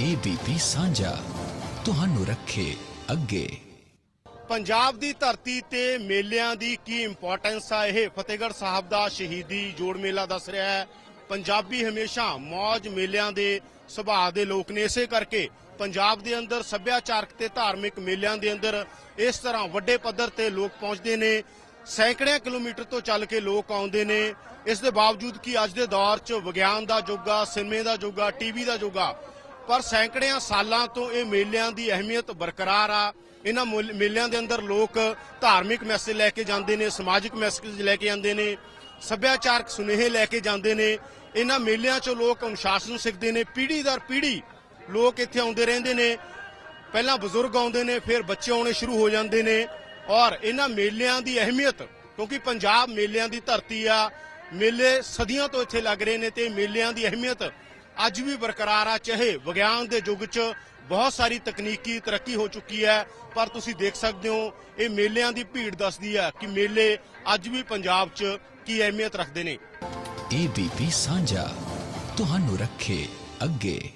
ABP ਸਾਂਝਾ, ਤੁਹਾਨੂੰ ਰੱਖੇ ਅੱਗੇ। ਪੰਜਾਬ ਦੀ ਧਰਤੀ ਤੇ ਮੇਲਿਆਂ ਦੀ ਕੀ ਇੰਪੋਰਟੈਂਸ ਆ ਇਹ? ਫਤਿਹਗੜ੍ਹ ਸਾਹਿਬ ਦਾ ਸ਼ਹੀਦੀ ਜੋੜ ਮੇਲਾ ਦੱਸ ਰਿਹਾ ਹੈ। ਪੰਜਾਬੀ ਹਮੇਸ਼ਾ ਮੌਜ ਮੇਲਿਆਂ ਦੇ ਸੁਭਾਅ ਦੇ ਲੋਕ ਨੇ। ਇਸੇ ਕਰਕੇ ਪੰਜਾਬ ਦੇ ਅੰਦਰ ਸੱਭਿਆਚਾਰਕ ਤੇ ਧਾਰਮਿਕ ਮੇਲਿਆਂ ਦੇ ਅੰਦਰ ਇਸ ਤਰ੍ਹਾਂ ਵੱਡੇ ਪੱਧਰ ਤੇ ਲੋਕ ਪਹੁੰਚਦੇ ਨੇ। ਸੈਂਕੜਿਆਂ ਕਿਲੋਮੀਟਰ ਤੋਂ ਚੱਲ ਕੇ ਲੋਕ ਆਉਂਦੇ ਨੇ। ਇਸ ਦੇ ਬਾਵਜੂਦ ਕਿ ਅੱਜ ਦੇ ਦੌਰ 'ਚ ਵਿਗਿਆਨ ਦਾ ਯੁੱਗ ਆ, ਸਿਨੇਮੇ ਦਾ ਯੁੱਗ ਆ, ਟੀਵੀ ਦਾ ਯੁੱਗ ਆ ਪਰ ਸੈਂਕੜਿਆਂ ਸਾਲਾਂ ਤੋਂ ਇਹ ਮੇਲਿਆਂ ਦੀ ਅਹਿਮੀਅਤ ਬਰਕਰਾਰ ਆ। ਇਹਨਾਂ ਮੇਲਿਆਂ ਦੇ ਅੰਦਰ ਲੋਕ ਧਾਰਮਿਕ ਮੈਸੇਜ ਲੈ ਕੇ ਜਾਂਦੇ ਨੇ, ਸਮਾਜਿਕ ਮੈਸੇਜ ਲੈ ਕੇ ਜਾਂਦੇ ਨੇ, ਸੱਭਿਆਚਾਰਕ ਸੁਨੇਹੇ ਲੈ ਕੇ ਜਾਂਦੇ ਨੇ। ਇਹਨਾਂ ਮੇਲਿਆਂ 'ਚੋਂ ਲੋਕ ਅਨੁਸ਼ਾਸਨ ਸਿੱਖਦੇ ਨੇ, ਪੀੜ੍ਹੀ ਦਰ ਪੀੜ੍ਹੀ ਲੋਕ ਇੱਥੇ ਆਉਂਦੇ ਰਹਿੰਦੇ ਨੇ। ਪਹਿਲਾਂ ਬਜ਼ੁਰਗ ਆਉਂਦੇ ਨੇ, ਫਿਰ ਬੱਚੇ ਆਉਣੇ ਸ਼ੁਰੂ ਹੋ ਜਾਂਦੇ ਨੇ। ਔਰ ਇਹਨਾਂ ਮੇਲਿਆਂ ਦੀ ਅਹਿਮੀਅਤ, ਕਿਉਂਕਿ ਪੰਜਾਬ ਮੇਲਿਆਂ ਦੀ ਧਰਤੀ ਆ, ਮੇਲੇ ਸਦੀਆਂ ਤੋਂ ਇੱਥੇ ਲੱਗ ਰਹੇ ਨੇ ਤੇ ਮੇਲਿਆਂ ਦੀ ਅਹਿਮੀਅਤ ਅੱਜ ਵੀ ਬਰਕਰਾਰ ਆ, ਚਾਹੇ ਵਿਗਿਆਨ ਦੇ ਯੁੱਗ 'ਚ ਬਹੁਤ ਸਾਰੀ ਤਕਨੀਕੀ ਤਰੱਕੀ ਹੋ ਚੁੱਕੀ ਹੈ, ਪਰ ਤੁਸੀਂ ਦੇਖ ਸਕਦੇ ਹੋ, ਇਹ ਮੇਲਿਆਂ ਦੀ ਭੀੜ ਦੱਸਦੀ ਹੈ ਕਿ ਮੇਲੇ ਅੱਜ ਵੀ ਪੰਜਾਬ 'ਚ ਕੀ ਅਹਿਮੀਅਤ ਰੱਖਦੇ ਨੇ। ਏਬੀਪੀ ਸਾਂਝਾ, ਤੁਹਾਨੂੰ ਰੱਖੇ ਅੱਗੇ।